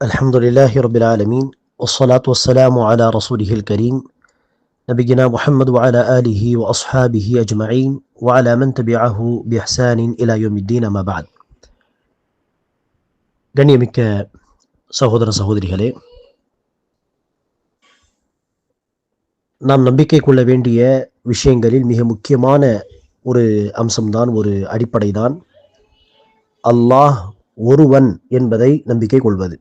الحمد لله رب العالمين والصلاة والسلام على رسوله الكريم نبينا محمد وعلى آله وأصحابه أجمعين وعلى من تبعه بإحسان إلى يوم الدين ما بعد கண்ணியமிக்க சகோதர சகோதரிகளே நாம் நம்பிக்கை கொள்ள வேண்டிய விஷயங்களில் மிக முக்கியமான ஒரு அம்சம்தான் ஒரு அடிப்படை தான் அல்லாஹ் ஒருவன் என்பதை நம்பிக்கை கொள்வது.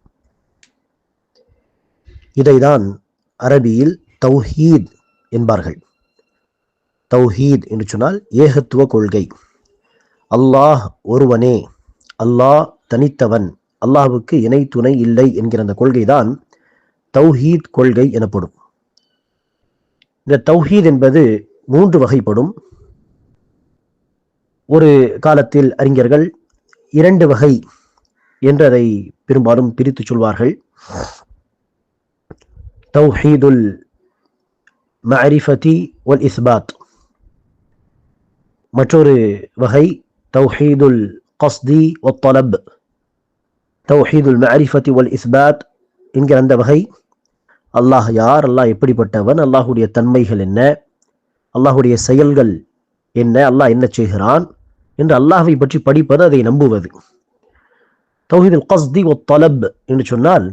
இதைதான் அரபியில் தௌஹீத் என்பார்கள். தௌஹீத் என்று சொன்னால் ஏகத்துவ கொள்கை. அல்லாஹ் ஒருவனே அல்லாஹ் தனித்தவன் அல்லாஹுக்கு இணை துணை இல்லை என்கிற அந்த கொள்கைதான் தௌஹீத் கொள்கை எனப்படும். இந்த தௌஹீத் என்பது மூன்று வகைப்படும். ஒரு காலத்தில் அறிஞர்கள் இரண்டு வகை என்று அதை பெரும்பாலும் பிரித்து சொல்வார்கள். தௌஹீதுல் மரிஃபதி ஒல் இஸ்பாத். மற்றொரு வகை தௌஹீதுல் கஸ்தி வத் தலப். தௌஹீதுல் மரிஃபதி ஒல் இஸ்பாத் என்கிற அந்த வகை அல்லாஹ் யார்? அல்லாஹ் எப்படிப்பட்டவன்? அல்லாஹுடைய தன்மைகள் என்ன? அல்லாஹுடைய செயல்கள் என்ன? அல்லாஹ் என்ன செய்கிறான்? என்று அல்லாஹை பற்றி படிப்பது அதை நம்புவது. தௌஹீதுல் கஸ்தி ஒ தலப் என்று சொன்னால்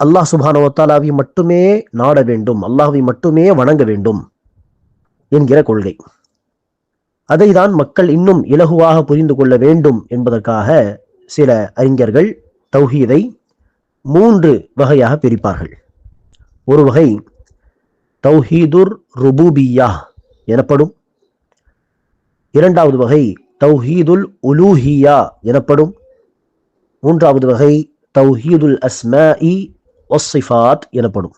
அல்லாஹ் சுபானவத்தாலாவை மட்டுமே நாட வேண்டும் அல்லாஹை மட்டுமே வணங்க வேண்டும் என்கிற கொள்கை. அதை தான் மக்கள் இன்னும் இலகுவாக புரிந்து கொள்ள வேண்டும் என்பதற்காக சில அறிஞர்கள் தௌஹீதை மூன்று வகையாக பிரிப்பார்கள். ஒரு வகை தௌஹீதுர் ருபூபியா எனப்படும். இரண்டாவது வகை தௌஹீதுல் உலூஹியா எனப்படும். மூன்றாவது வகை தௌஹீதுல் அஸ்மாஇ ஒசிஃபாத் எனப்படும்.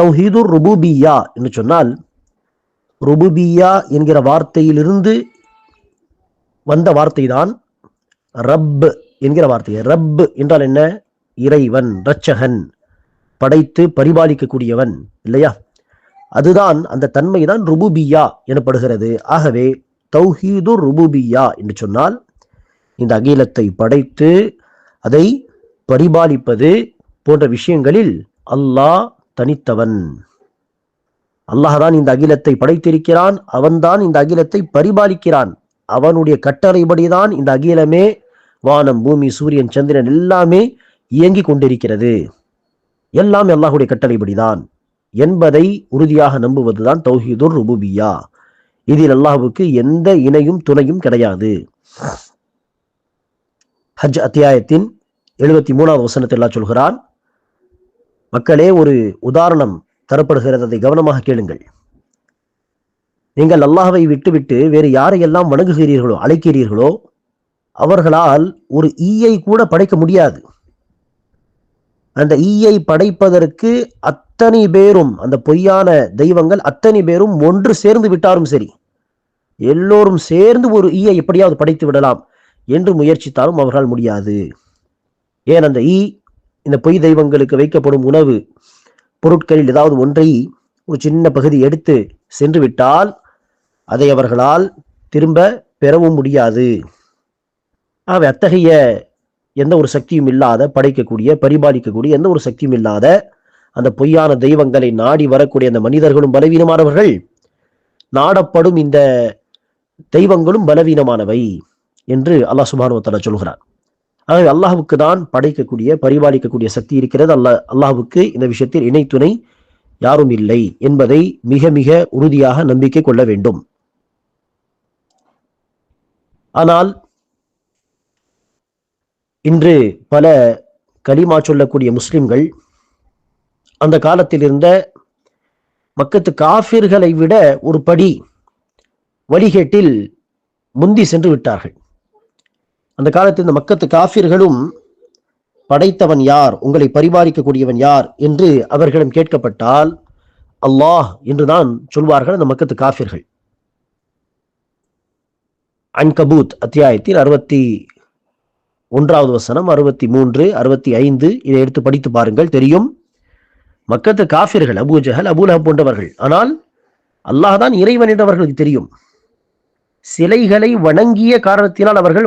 தௌஹீதுர் ருபூபியா என்று சொன்னால் ருபூபியா என்கிற வார்த்தையிலிருந்து வந்த வார்த்தை தான் ரப் என்கிற வார்த்தை. ரப் என்றால் என்ன? இறைவன் ரச்சகன் படைத்து பரிபாலிக்கக்கூடியவன் இல்லையா? அதுதான் அந்த தன்மை தான் ருபுபியா எனப்படுகிறது. ஆகவே தௌஹீது ருபுபியா என்று சொன்னால் இந்த அகிலத்தை படைத்து அதை பரிபாலிப்பது போன்ற விஷயங்களில் அல்லாஹ் தனித்தவன். அல்லாஹ் தான் இந்த அகிலத்தை படைத்திருக்கிறான் அவன்தான் இந்த அகிலத்தை பரிபாலிக்கிறான். அவனுடைய கட்டளைப்படிதான் இந்த அகிலமே வானம் பூமி சூரியன் சந்திரன் எல்லாமே இயங்கி கொண்டிருக்கிறது. எல்லாம் அல்லாஹுடைய கட்டளைப்படிதான் என்பதை உறுதியாக நம்புவதுதான் தௌஹீதுர் ருபுபியா. இதில் அல்லாஹுக்கு எந்த இணையும் துணையும் கிடையாது. ஹஜ் அத்தியாயத்தின் எழுபத்தி மூணாவது வசனத்தை எல்லாம் சொல்கிறான் மக்களே ஒரு உதாரணம் தரப்படுகிறது. அதை கவனமாக கேளுங்கள். நீங்கள் அல்லாஹவை விட்டுவிட்டு வேறு யாரையெல்லாம் வணங்குகிறீர்களோ அழைக்கிறீர்களோ அவர்களால் ஒரு ஈயை கூட படைக்க முடியாது. அந்த ஈயை படைப்பதற்கு அத்தனை பேரும் அந்த பொய்யான தெய்வங்கள் அத்தனை பேரும் ஒன்று சேர்ந்து விட்டாலும் சரி எல்லோரும் சேர்ந்து ஒரு ஈயை எப்படியாவது படைத்து விடலாம் என்று முயற்சித்தாலும் அவர்களால் முடியாது. ஏன் அந்த ஈ இந்த பொய் தெய்வங்களுக்கு வைக்கப்படும் உணவு பொருட்களில் ஏதாவது ஒன்றை ஒரு சின்ன பகுதி எடுத்து சென்று விட்டால் அதை அவர்களால் திரும்ப பெறவும் முடியாது. ஆகவே அத்தகைய எந்த ஒரு சக்தியும் இல்லாத படைக்கக்கூடிய பரிபாலிக்கக்கூடிய எந்த ஒரு சக்தியும் இல்லாத அந்த பொய்யான தெய்வங்களை நாடி வரக்கூடிய அந்த மனிதர்களும் பலவீனமானவர்கள். நாடப்படும் இந்த தெய்வங்களும் பலவீனமானவை என்று அல்லாஹ் சுபானுவத்தாலா சொல்கிறார் ஆகவே அல்லாஹுக்கு தான் படைக்கக்கூடிய பரிபாலிக்கக்கூடிய சக்தி இருக்கிறது. அல்லாஹ் அல்லாஹுக்கு இந்த விஷயத்தில் இணைத்துணை யாரும் இல்லை என்பதை மிக மிக உறுதியாக நம்பிக்கை கொள்ள வேண்டும். ஆனால் இன்று பல கலிமா சொல்லக்கூடிய முஸ்லிம்கள் அந்த காலத்தில் இருந்த மக்கத்து காஃபிர்களை விட ஒரு படி வழிகேட்டில் முந்தி சென்று விட்டார்கள். அந்த காலத்தில் இந்த மக்கத்து காஃபிர்களும் படைத்தவன் யார்? உங்களை பரிபாலிக்கக்கூடியவன் யார்? என்று அவர்களிடம் கேட்கப்பட்டால் அல்லாஹ் என்றுதான் சொல்வார்கள் அந்த மக்கத்து காஃபிர்கள். அன்கபூத் அத்தியாயத்தில் அறுபத்தி ஒன்றாவது வசனம் அறுபத்தி மூன்று அறுபத்தி ஐந்து இதை எடுத்து படித்து பாருங்கள் தெரியும். மக்கத்து காஃபிர்கள் அபூ ஜஹல் அபூலஹப் போன்றவர்கள். ஆனால் அல்லாஹ் தான் இறைவன் என்று அவர்களுக்கு தெரியும். சிலைகளை வணங்கிய காரணத்தினால் அவர்கள்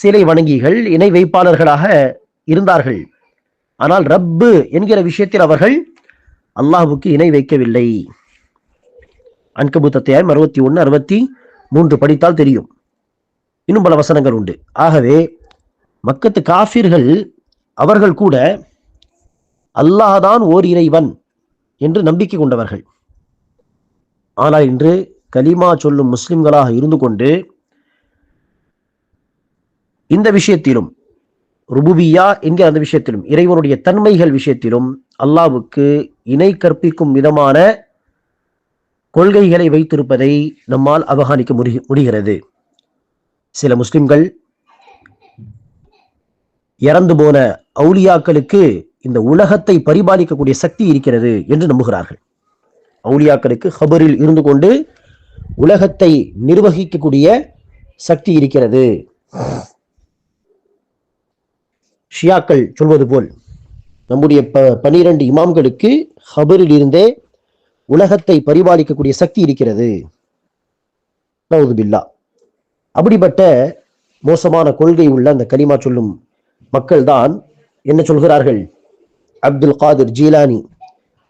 சிலை வணங்கிகள் இணை வைப்பாளர்களாக இருந்தார்கள். ஆனால் ரப்பு என்கிற விஷயத்தில் அவர்கள் அல்லாஹுக்கு இணை வைக்கவில்லை. அன்கபூத் அறுபத்தி ஒன்று அறுபத்தி மூன்று படித்தால் தெரியும். இன்னும் பல வசனங்கள் உண்டு. ஆகவே மக்கத்து காஃபிர்கள் அவர்கள் கூட அல்லாஹான் ஓர் இறைவன் என்று நம்பிக்கை கொண்டவர்கள். ஆனால் இன்று கலிமா சொல்லும் முஸ்லிம்களாக இருந்து கொண்டு இந்த விஷயத்திலும் ருபுபியா என்கிற அந்த விஷயத்திலும் இறைவனுடைய தன்மைகள் விஷயத்திலும் அல்லாவுக்கு இணை கற்பிக்கும் விதமான கொள்கைகளை வைத்திருப்பதை நம்மால் அவகானிக்க முடி- முடிகிறது. சில முஸ்லிம்கள் இறந்து போன அவுளியாக்களுக்கு இந்த உலகத்தை பரிபாலிக்கக்கூடிய சக்தி இருக்கிறது என்று நம்புகிறார்கள். அவுளியாக்களுக்கு ஹபரில் இருந்து கொண்டு உலகத்தை நிர்வகிக்கக்கூடிய சக்தி இருக்கிறது. ஷியாக்கள் சொல்வது போல் நம்முடைய ப பனிரெண்டு இமாம்களுக்கு ஹபரில் இருந்தே உலகத்தை பரிபாலிக்கக்கூடிய சக்தி இருக்கிறது. நவுது பில்லா அப்படிப்பட்ட மோசமான கொள்கை உள்ள அந்த கலிமா சொல்லும் மக்கள்தான் என்ன சொல்கிறார்கள்? அப்துல் காதிர் ஜீலானி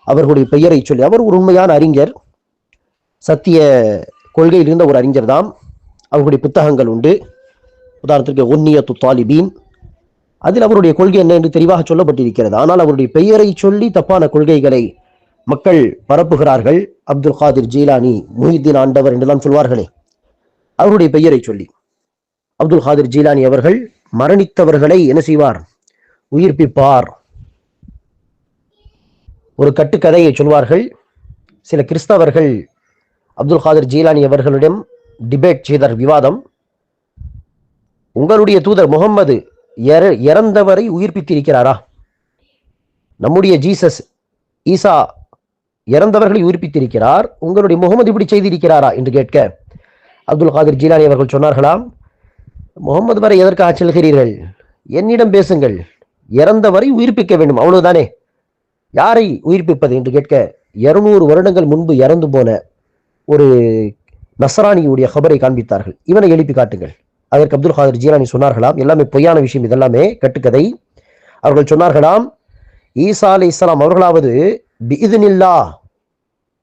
அவர்களுடைய பெயரை சொல்லி அவர் ஒரு உண்மையான அறிஞர். சத்திய கொள்கையில் இருந்த ஒரு அறிஞர் தான் அவர்களுடைய புத்தகங்கள் உண்டு. உதாரணத்திற்கு ஒன்னியத்து தாலிபீன். அதில் அவருடைய கொள்கை என்ன என்று தெளிவாக சொல்லப்பட்டிருக்கிறது. ஆனால் அவருடைய பெயரை சொல்லி தப்பான கொள்கைகளை மக்கள் பரப்புகிறார்கள். அப்துல் காதிர் ஜீலானி முஹித்தீன் ஆண்டவர் என்றுதான் சொல்வார்களே. அவருடைய பெயரை சொல்லி அப்துல் காதிர் ஜீலானி அவர்கள் மரணித்தவர்களை என்ன செய்வார்? உயிர்ப்பிப்பார். ஒரு கட்டுக்கதையை சொல்வார்கள். சில கிறிஸ்தவர்கள் அப்துல் காதிர் ஜீலானி அவர்களிடம் டிபேட் செய்தார் விவாதம். உங்களுடைய தூதர் முகம்மது இறந்தவரை உயிர்ப்பித்திருக்கிறாரா? நம்முடைய ஜீசஸ் ஈசா இறந்தவர்களை உயிர்ப்பித்திருக்கிறார். உங்களுடைய முகமது இப்படி செய்திருக்கிறாரா? என்று கேட்க அப்துல் காதிர் ஜீலானி அவர்கள் சொன்னார்களாம் முகமது வரை எதற்காக செல்கிறீர்கள் என்னிடம் பேசுங்கள். இறந்தவரை உயிர்ப்பிக்க வேண்டும். அவ்வளவுதானே? யாரை உயிர்ப்பிப்பது என்று கேட்க இருநூறு வருடங்கள் முன்பு இறந்து போன ஒரு நசராணியுடைய கபரை காண்பித்தார்கள். இவனை எழுப்பி காட்டுங்கள். அதற்கு அப்துல் காதர் ஜீரானி சொன்னார்களாம் எல்லாமே பொய்யான விஷயம் இதெல்லாமே கட்டுக்கதை. அவர்கள் சொன்னார்களாம் ஈசா அலி இஸ்லாம் அவர்களாவது பிஇதுனில்லா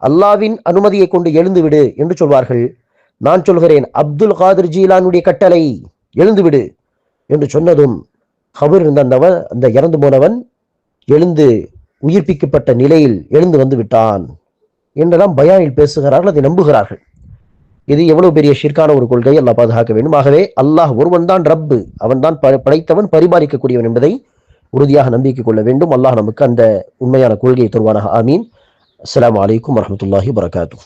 அல்லாவின் அனுமதியை கொண்டு எழுந்துவிடு என்று சொல்வார்கள். நான் சொல்கிறேன் அப்துல் காதிர் ஜீலானுடைய கட்டளை. எழுந்துவிடு என்று சொன்னதும் ஹபர் இருந்த அந்தவன் அந்த இறந்து போனவன் எழுந்து உயிர்ப்பிக்கப்பட்ட நிலையில் எழுந்து வந்து விட்டான் என்றெல்லாம் பயானில் பேசுகிறார்கள் அதை நம்புகிறார்கள். இது எவ்வளவு பெரிய ஷிர்கான ஒரு கொள்கை அல்லாஹ் பாதுகாக்க வேண்டும். ஆகவே அல்லாஹ் ஒருவன் தான் ரப்பு அவன்தான் ப- படைத்தவன் பரிபாலிக்கக்கூடியவன் என்பதை உறுதியாக நம்பிக்கை கொள்ள வேண்டும். அல்லாஹ் நமக்கு அந்த உண்மையான கொள்கையை தருவானாக. ஆமீன். அஸ்லாம் அலைக்கும் வரமத்துல்லாஹி வரகாத்தூ